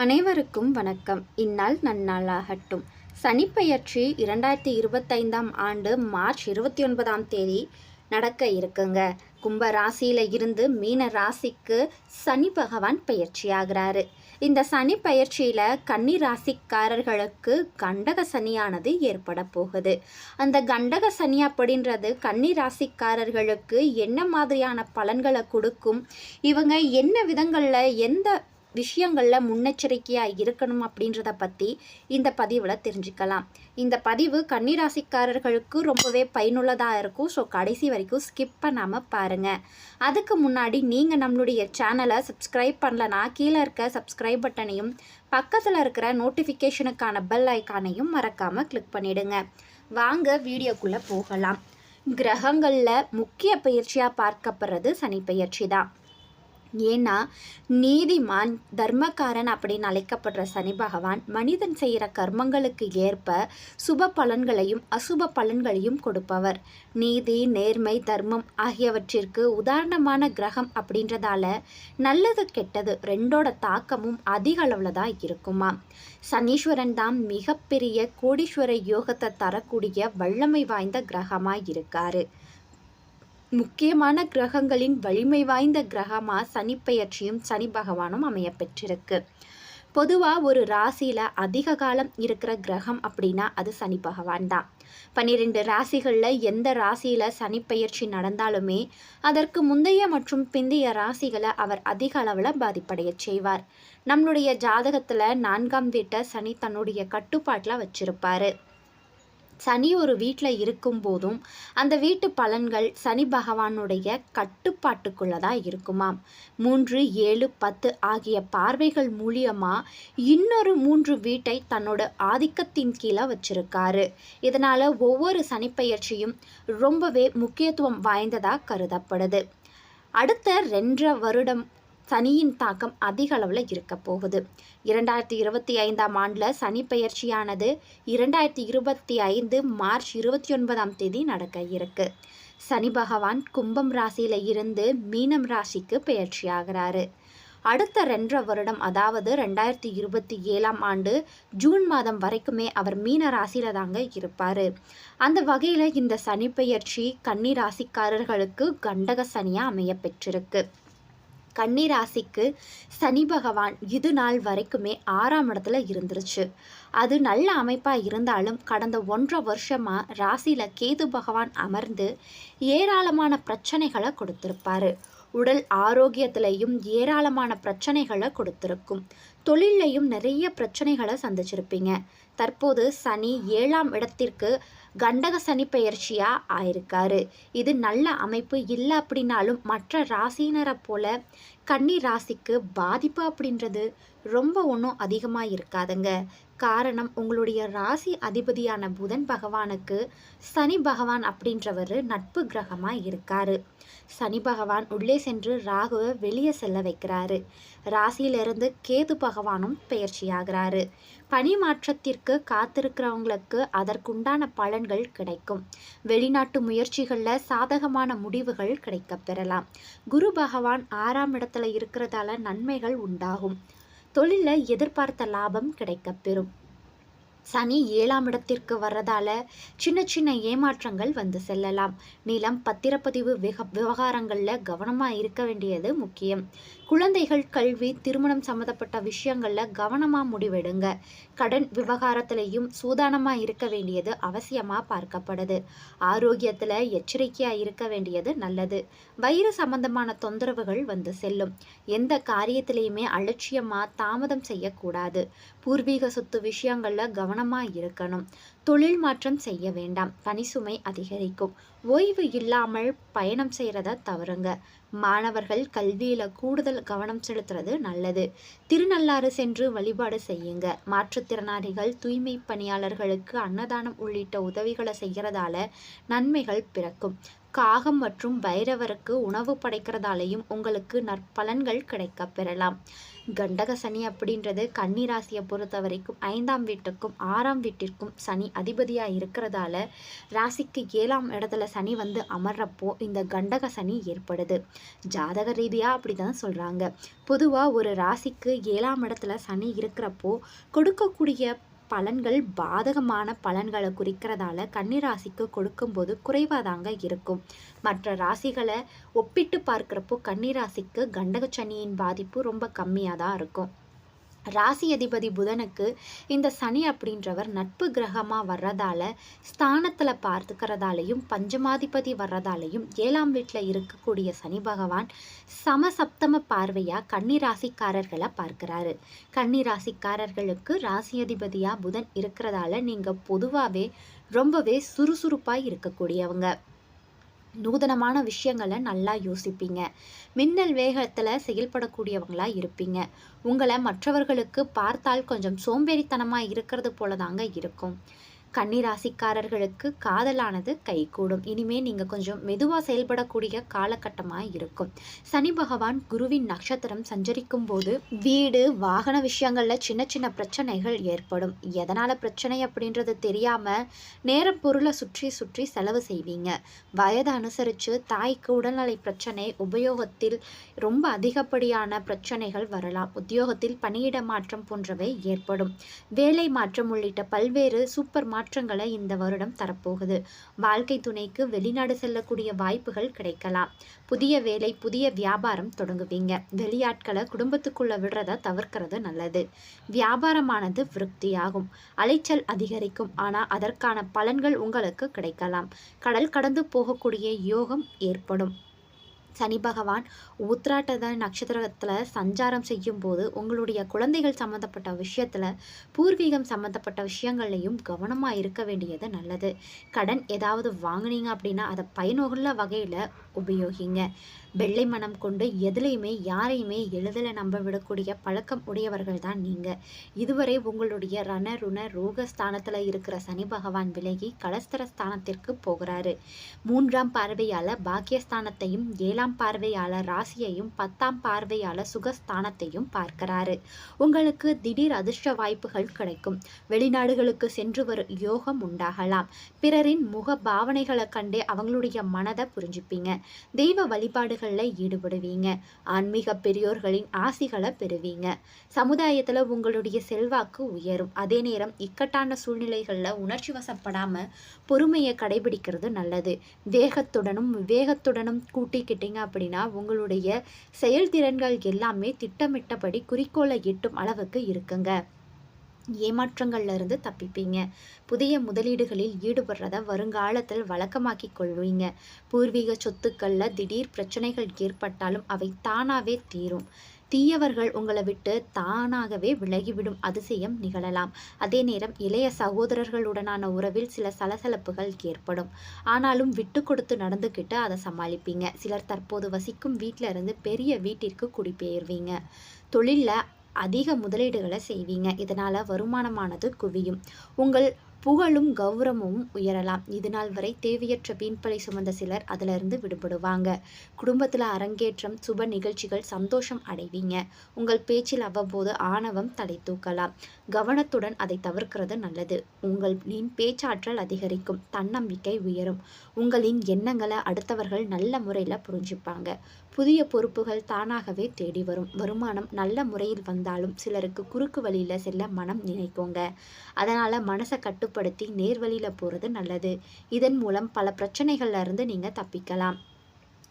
அனைவருக்கும் வணக்கம். இந்நாள் நன்னாளாகட்டும். சனிப்பெயர்ச்சி இரண்டாயிரத்தி இருபத்தைந்தாம் ஆண்டு மார்ச் இருபத்தி ஒன்பதாம் தேதி நடக்க இருக்குங்க. கும்ப ராசியில் இருந்து மீன ராசிக்கு சனி பகவான் ஆகிறாரு இந்த சனி பயிற்சியில் கன்னி ராசிக்காரர்களுக்கு கண்டக சனியானது ஏற்பட போகுது. அந்த கண்டக சனி அப்படின்றது கன்னி ராசிக்காரர்களுக்கு என்ன மாதிரியான பலன்களை கொடுக்கும்? இவங்க என்ன விதங்களில் எந்த விஷயங்களில் முன்னெச்சரிக்கையாக இருக்கணும் அப்படின்றத பற்றி இந்த பதிவில் தெரிஞ்சுக்கலாம். இந்த பதிவு கன்னிராசிக்காரர்களுக்கு ரொம்பவே பயனுள்ளதாக இருக்கும். ஸோ கடைசி வரைக்கும் ஸ்கிப் பண்ணாமல் பாருங்கள் அதுக்கு முன்னாடி நீங்கள் நம்மளுடைய சேனலை சப்ஸ்கிரைப் பண்ணலனா கீழே இருக்க சப்ஸ்கிரைப் பட்டனையும் பக்கத்தில் இருக்கிற நோட்டிஃபிகேஷனுக்கான பெல் ஐக்கானையும் மறக்காமல் கிளிக் பண்ணிவிடுங்க வாங்க வீடியோக்குள்ளே போகலாம். கிரகங்களில் முக்கிய பயிற்சியாக பார்க்கப்படுறது சனி பயிற்சி தான். ஏன்னா நீதிமான் தர்மக்காரன் அப்படின்னு அழைக்கப்படுற சனி பகவான் மனிதன் செய்கிற கர்மங்களுக்கு ஏற்ப சுப பலன்களையும் அசுப பலன்களையும் கொடுப்பவர். நீதி நேர்மை தர்மம் ஆகியவற்றிற்கு உதாரணமான கிரகம் அப்படின்றதால நல்லது கெட்டது ரெண்டோட தாக்கமும் அதிக அளவில் தான் இருக்குமா? சனீஸ்வரன் தான் மிகப்பெரிய கோடீஸ்வர யோகத்தை தரக்கூடிய வல்லமை வாய்ந்த கிரகமாக இருக்காரு. முக்கியமான கிரகங்களின் வலிமை வாய்ந்த கிரகமாக சனிப்பெயர்ச்சியும் சனி பகவானும் அமையப்பெற்றிருக்கு பொதுவாக ஒரு ராசியில் அதிக காலம் இருக்கிற கிரகம் அப்படின்னா அது சனி பகவான் தான். பன்னிரெண்டு ராசிகளில் எந்த ராசியில் சனிப்பெயர்ச்சி நடந்தாலுமே அதற்கு முந்தைய மற்றும் பிந்தைய ராசிகளை அவர் அதிக அளவில் பாதிப்படைய செய்வார். நம்மளுடைய ஜாதகத்தில் நான்காம் வீட்டை சனி தன்னுடைய கட்டுப்பாட்டில் வச்சிருப்பாரு. சனி ஒரு வீட்டில் இருக்கும் போதும் அந்த வீட்டு பலன்கள் சனி பகவானுடைய கட்டுப்பாட்டுக்குள்ளே தான் இருக்குமாம் மூன்று ஏழு பத்து ஆகிய பார்வைகள் மூலியமாக இன்னொரு மூன்று வீட்டை தன்னோட ஆதிக்கத்தின் கீழே வச்சிருக்காரு. இதனால் ஒவ்வொரு சனிப்பெயர்ச்சியும் ரொம்பவே முக்கியத்துவம் வாய்ந்ததாக கருதப்படுது. அடுத்த ரெண்டரை வருடம் சனியின் தாக்கம் அதிக அளவில் இருக்க போகுது. இரண்டாயிரத்தி இருபத்தி ஐந்தாம் ஆண்டில் சனி பயிற்சியானது இரண்டாயிரத்தி இருபத்தி ஐந்து மார்ச் இருபத்தி ஒன்பதாம் தேதி நடக்க இருக்கு. சனி பகவான் கும்பம் ராசியில் இருந்து மீனம் ராசிக்கு பெயர்ச்சி ஆகிறாரு அடுத்த ரெண்டரை வருடம் அதாவது ரெண்டாயிரத்தி இருபத்தி ஏழாம் ஆண்டு ஜூன் மாதம் வரைக்குமே அவர் மீன ராசியில் தாங்க இருப்பார். அந்த வகையில் இந்த சனி பெயர்ச்சி கன்னி ராசிக்காரர்களுக்கு கண்டக சனியாக அமைய பெற்றிருக்கு. கன்னிராசிக்கு சனி பகவான் இது நாள் வரைக்குமே ஆறாம் இடத்துல இருந்துருச்சு. அது நல்ல அமைப்பாக இருந்தாலும் கடந்த ஒன்றரை வருஷமாக ராசியில் கேது பகவான் அமர்ந்து ஏராளமான பிரச்சனைகளை கொடுத்துருப்பாரு. உடல் ஆரோக்கியத்திலையும் ஏராளமான பிரச்சனைகளை கொடுத்துருக்கும். தொழிலையும் நிறைய பிரச்சனைகளை சந்திச்சிருப்பீங்க. தற்போது சனி ஏழாம் இடத்திற்கு கண்டக சனி பெயர்ச்சியாக ஆயிருக்காரு. இது நல்ல அமைப்பு இல்லை அப்படின்னாலும் மற்ற ராசியினரை போல கன்னி ராசிக்கு பாதிப்பு அப்படின்றது ரொம்ப ஒன்றும் அதிகமாக இருக்காதுங்க. காரணம் உங்களுடைய ராசி அதிபதியான புதன் பகவானுக்கு சனி பகவான் அப்படின்றவர் நட்பு கிரகமாக இருக்காரு. சனி பகவான் உள்ளே சென்று ராகுவை வெளியே செல்ல வைக்கிறாரு. ராசியிலிருந்து கேது பகவானும் பெயர்ச்சியாகிறாரு. பணி மாற்றத்திற்கு காத்திருக்கிறவங்களுக்கு அதற்குண்டான பலன்கள் கிடைக்கும். வெளிநாட்டு முயற்சிகளில் சாதகமான முடிவுகள் கிடைக்க பெறலாம் குரு பகவான் ஆறாம் இடத்துல இருக்கிறதால நன்மைகள் உண்டாகும். தொழிலில் எதிர்பார்த்த லாபம் கிடைக்கப்பெறும் சனி ஏழாம் இடத்திற்கு வர்றதால சின்ன சின்ன ஏமாற்றங்கள் வந்து செல்லலாம். நிலம் பத்திரப்பதிவு விக விவகாரங்களில் கவனமாக இருக்க வேண்டியது முக்கியம். குழந்தைகள் கல்வி திருமணம் சம்மந்தப்பட்ட விஷயங்களில் கவனமாக முடிவெடுங்க. கடன் விவகாரத்திலையும் சூதானமாக இருக்க வேண்டியது அவசியமாக பார்க்கப்படுது. ஆரோக்கியத்தில் எச்சரிக்கையாக இருக்க வேண்டியது நல்லது. வயிறு சம்பந்தமான தொந்தரவுகள் வந்து செல்லும். எந்த காரியத்திலையுமே அலட்சியமாக தாமதம் செய்யக்கூடாது. பூர்வீக சொத்து விஷயங்களில் கவனமாக இருக்கணும். தொழில் மாற்றம் செய்ய வேண்டாம். பணிசுமை அதிகரிக்கும். ஓய்வு இல்லாமல் பயணம் செய்கிறத தவறுங்க. மாணவர்கள் கல்வியில் கூடுதல் கவனம் செலுத்துறது நல்லது. திருநள்ளாறு சென்று வழிபாடு செய்யுங்க. மாற்றுத்திறனாளிகள் தூய்மை பணியாளர்களுக்கு அன்னதானம் உள்ளிட்ட உதவிகளை செய்கிறதால நன்மைகள் பிறக்கும். காகம் மற்றும் பைரவருக்கு உணவு படைக்கிறதாலையும் உங்களுக்கு நற்பலன்கள் கிடைக்கப் பெறலாம். கண்டக சனி அப்படின்றது கன்னி ராசியை பொறுத்த வரைக்கும் ஐந்தாம் வீட்டுக்கும் ஆறாம் வீட்டிற்கும் சனி அதிபதியாக இருக்கிறதால ராசிக்கு ஏழாம் இடத்துல சனி வந்து அமர்றப்போ இந்த கண்டக சனி ஏற்படுது. ஜாதக ரீதியாக அப்படி தான் சொல்கிறாங்க பொதுவாக ஒரு ராசிக்கு ஏழாம் இடத்துல சனி இருக்கிறப்போ கொடுக்கக்கூடிய பலன்கள் பாதகமான பலன்களை குறிக்கிறதால கன்னிராசிக்கு கொடுக்கும்போது குறைவாக தாங்க இருக்கும். மற்ற ராசிகளை ஒப்பிட்டு பார்க்குறப்போ கன்னிராசிக்கு கண்டகச்சனியின் பாதிப்பு ரொம்ப கம்மியாக தான் இருக்கும். ராசி அதிபதி புதனுக்கு இந்த சனி அப்படின்றவர் நட்பு கிரகமாக வர்றதால ஸ்தானத்தில் பார்த்துக்கிறதாலையும் பஞ்சமாதிபதி வர்றதாலையும் ஏழாம் வீட்டில் இருக்கக்கூடிய சனி பகவான் சமசப்தம பார்வையாக கன்னி ராசிக்காரர்களை பார்க்குறாரு. கன்னி ராசிக்காரர்களுக்கு ராசி அதிபதியாக புதன் இருக்கிறதால நீங்கள் பொதுவாகவே ரொம்பவே சுறுசுறுப்பாக இருக்கக்கூடியவங்க. நூதனமான விஷயங்களை நல்லா யோசிப்பீங்க. மின்னல் வேகத்தில் செயல்படக்கூடியவங்களாக இருப்பீங்க. உங்களை மற்றவர்களுக்கு பார்த்தால் கொஞ்சம் சோம்பேறித்தனமாக இருக்கிறது போல தாங்க இருக்கும். கன்னிராசிக்காரர்களுக்கு காதலானது கைகூடும். இனிமே நீங்க கொஞ்சம் மெதுவா செயல்படக்கூடிய காலகட்டமாக இருக்கும். சனி பகவான் குருவின் நட்சத்திரம் சஞ்சரிக்கும் போது வீடு வாகன விஷயங்கள்ல சின்ன சின்ன பிரச்சனைகள் ஏற்படும். எதனால பிரச்சனை அப்படின்றது தெரியாம நேரம் பொருளை சுற்றி சுற்றி செலவு செய்வீங்க. வயதை அனுசரித்து தாய்க்கு உடல்நலை பிரச்சனை உபயோகத்தில் ரொம்ப அதிகப்படியான பிரச்சனைகள் வரலாம். உத்தியோகத்தில் பணியிட மாற்றம் போன்றவை ஏற்படும். வேலை மாற்றம் உள்ளிட்ட பல்வேறு சூப்பர் மாற்றங்களை இந்த வருடம் தரப்போகுது. வாழ்க்கை துணைக்கு வெளிநாடு செல்லக்கூடிய வாய்ப்புகள் கிடைக்கலாம். புதிய வேலை புதிய வியாபாரம் தொடங்குவீங்க. வெளியாட்களை குடும்பத்துக்குள்ள விடுறத தவிர்க்கிறது நல்லது. வியாபாரமானது விருத்தியாகும் அலைச்சல் அதிகரிக்கும். ஆனால் அதற்கான பலன்கள் உங்களுக்கு கிடைக்கலாம். கடல் கடந்து போகக்கூடிய யோகம் ஏற்படும். சனி பகவான் உத்ராட்டத நட்சத்திரத்தில் சஞ்சாரம் செய்யும் போது உங்களுடைய குழந்தைகள் சம்மந்தப்பட்ட விஷயத்தில் பூர்வீகம் சம்மந்தப்பட்ட விஷயங்கள்லையும் கவனமாக இருக்க வேண்டியது நல்லது. கடன் ஏதாவது வாங்கினீங்க அப்படின்னா அதை பயனுள்ள வகையில் உபயோகிங்க. வெள்ளை மனம் கொண்டு எதுலேயுமே யாரையுமே எளிதில் நம்ப விடக்கூடிய பழக்கம் உடையவர்கள் தான் நீங்கள் இதுவரை உங்களுடைய ரண ருண ரோக ஸ்தானத்தில் இருக்கிற சனி பகவான் விலகி கலஸ்தர ஸ்தானத்திற்கு போகிறாரு. மூன்றாம் பார்வையால் பாக்கியஸ்தானத்தையும் ஏழாம் பார்வையால் ராசியையும் பத்தாம் பார்வையால் சுகஸ்தானத்தையும் பார்க்கிறாரு. உங்களுக்கு திடீர் அதிர்ஷ்ட வாய்ப்புகள் கிடைக்கும். வெளிநாடுகளுக்கு சென்று வரும் யோகம் உண்டாகலாம். பிறரின் முக பாவனைகளை கண்டே அவங்களுடைய மனதை புரிஞ்சுப்பீங்க. தெய்வ வழிபாடு செயல்களில் ஈடுபடுவீங்க. ஆன்மீக பெரியோர்களின் ஆசிகளை பெறுவீங்க. சமுதாயத்தில் உங்களுடைய செல்வாக்கு உயரும். அதே நேரம் இக்கட்டான சூழ்நிலைகளில் உணர்ச்சி வசப்படாமல் பொறுமையை கடைபிடிக்கிறது நல்லது. வேகத்துடனும் விவேகத்துடனும் கூட்டிக்கிட்டீங்க அப்படின்னா உங்களுடைய செயல்திறன்கள் எல்லாமே திட்டமிட்டபடி குறிக்கோளை எட்டும் அளவுக்கு இருக்குங்க. ஏமாற்றங்கள்ல இருந்து தப்பிப்பீங்க. புதிய முதலீடுகளில் ஈடுபடுறத வருங்காலத்தில் வழக்கமாக்கி கொள்வீங்க. பூர்வீக சொத்துக்கள்ல திடீர் பிரச்சனைகள் ஏற்பட்டாலும் அவை தானாவே தீரும். தீயவர்கள் உங்களை விட்டு தானாகவே விலகிவிடும் அதிசயம் நிகழலாம். அதே நேரம் இளைய சகோதரர்களுடனான உறவில் சில சலசலப்புகள் ஏற்படும். ஆனாலும் விட்டு கொடுத்து நடந்துக்கிட்டு அதை சமாளிப்பீங்க. சிலர் தற்போது வசிக்கும் வீட்டில இருந்து பெரிய வீட்டிற்கு குடிபெயர்வீங்க. தொழிலில் அதிக முதலீடுகளை செய்வீங்க. இதனால் வருமானமானது குவியும். உங்கள் புகழும் கௌரவமும் உயரலாம். இது நாள் வரை தேவையற்ற வீண்பலை சுமந்த சிலர் அதிலிருந்து விடுபடுவாங்க. குடும்பத்தில் அரங்கேற்றம் சுப நிகழ்ச்சிகள் சந்தோஷம் அடைவீங்க. உங்கள் பேச்சில் அவ்வப்போது ஆணவம் தலை தூக்கலாம். கவனத்துடன் அதை தவிர்க்கிறது நல்லது. உங்களின் பேச்சாற்றல் அதிகரிக்கும். தன்னம்பிக்கை உயரும். உங்களின் எண்ணங்களை அடுத்தவர்கள் நல்ல முறையில் புரிஞ்சுப்பாங்க. புதிய பொறுப்புகள் தானாகவே தேடி வரும். வருமானம் நல்ல முறையில் வந்தாலும் சிலருக்கு குறுக்கு வழியில் செல்ல மனம் நினைக்குங்க. அதனால் மனசை கட்டுப்படுத்தி நேர்வழியில் போகிறது நல்லது. இதன் மூலம் பல பிரச்சனைகள்லேருந்து நீங்கள் தப்பிக்கலாம்.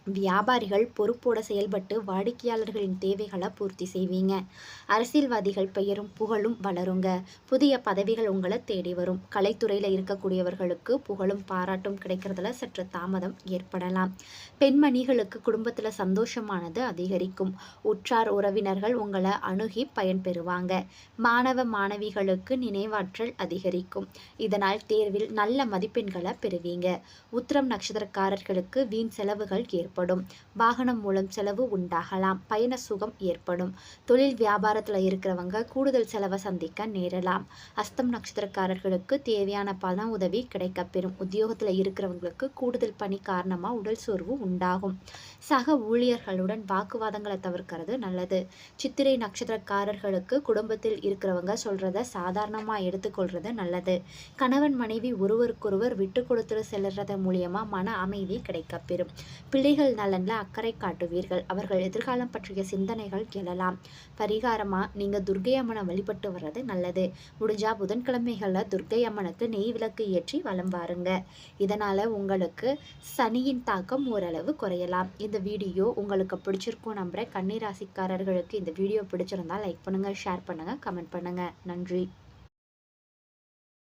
வியாபாரிகள் பொறுப்போட செயல்பட்டு வாடிக்கையாளர்களின் தேவைகளை பூர்த்தி செய்வீங்க. அரசியல்வாதிகள் பெயரும் புகழும் வளருங்க. புதிய பதவிகள் உங்களை தேடி வரும். கலைத்துறையில் இருக்கக்கூடியவர்களுக்கு புகழும் பாராட்டும் கிடைக்கிறதுல சற்று தாமதம் ஏற்படலாம். பெண்மணிகளுக்கு குடும்பத்தில் சந்தோஷமானது அதிகரிக்கும். உற்றார் உறவினர்கள் உங்களை அணுகி பயன்பெறுவாங்க மாணவ மாணவிகளுக்கு நினைவாற்றல் அதிகரிக்கும். இதனால் தேர்வில் நல்ல மதிப்பெண்களை பெறுவீங்க. உத்திரம் நட்சத்திரக்காரர்களுக்கு வீண் செலவுகள் ஏற்படும். ஏற்படும். வாகனம் மூலம் செலவு உண்டாகலாம். பயண சுகம் ஏற்படும். தொழில் வியாபாரத்தில் இருக்கிறவங்க கூடுதல் செலவை சந்திக்க நேரலாம். அஸ்தம் நட்சத்திரக்காரர்களுக்கு தேவையான பண உதவி கிடைக்கப்பெறும். உத்தியோகத்தில் இருக்கிறவங்களுக்கு கூடுதல் பணி காரணமாக உடல் சோர்வு உண்டாகும். சக ஊழியர்களுடன் வாக்குவாதங்களை தவிர்க்கிறது நல்லது. சித்திரை நட்சத்திரக்காரர்களுக்கு குடும்பத்தில் இருக்கிறவங்க சொல்கிறத சாதாரணமாக எடுத்துக்கொள்வது நல்லது. கணவன் மனைவி ஒருவருக்கொருவர் விட்டு கொடுத்து செல்லுறது மூலியமாக மன அமைதி கிடைக்கப்பெறும். பிள்ளைகள் நலன்ல அக்கறை காட்டுவீர்கள். அவர்கள் எதிர்காலம் பற்றிய சிந்தனைகள் எழலாம் பரிகாரமா? நீங்க துர்கை அம்மனை வழிபட்டு வர்றது நல்லது. முடிஞ்சா புதன்கிழமைகள்ல துர்கை அம்மனுக்கு நெய் விளக்கு ஏற்றி வலம் வாருங்க. இதனால உங்களுக்கு சனியின் தாக்கம் ஓரளவு குறையலாம். இந்த வீடியோ உங்களுக்கு பிடிச்சிருக்கும் நம்புறேன். கன்னிராசிக்காரர்களுக்கு இந்த வீடியோ பிடிச்சிருந்தா லைக் பண்ணுங்க ஷேர் பண்ணுங்க கமெண்ட் பண்ணுங்க. நன்றி.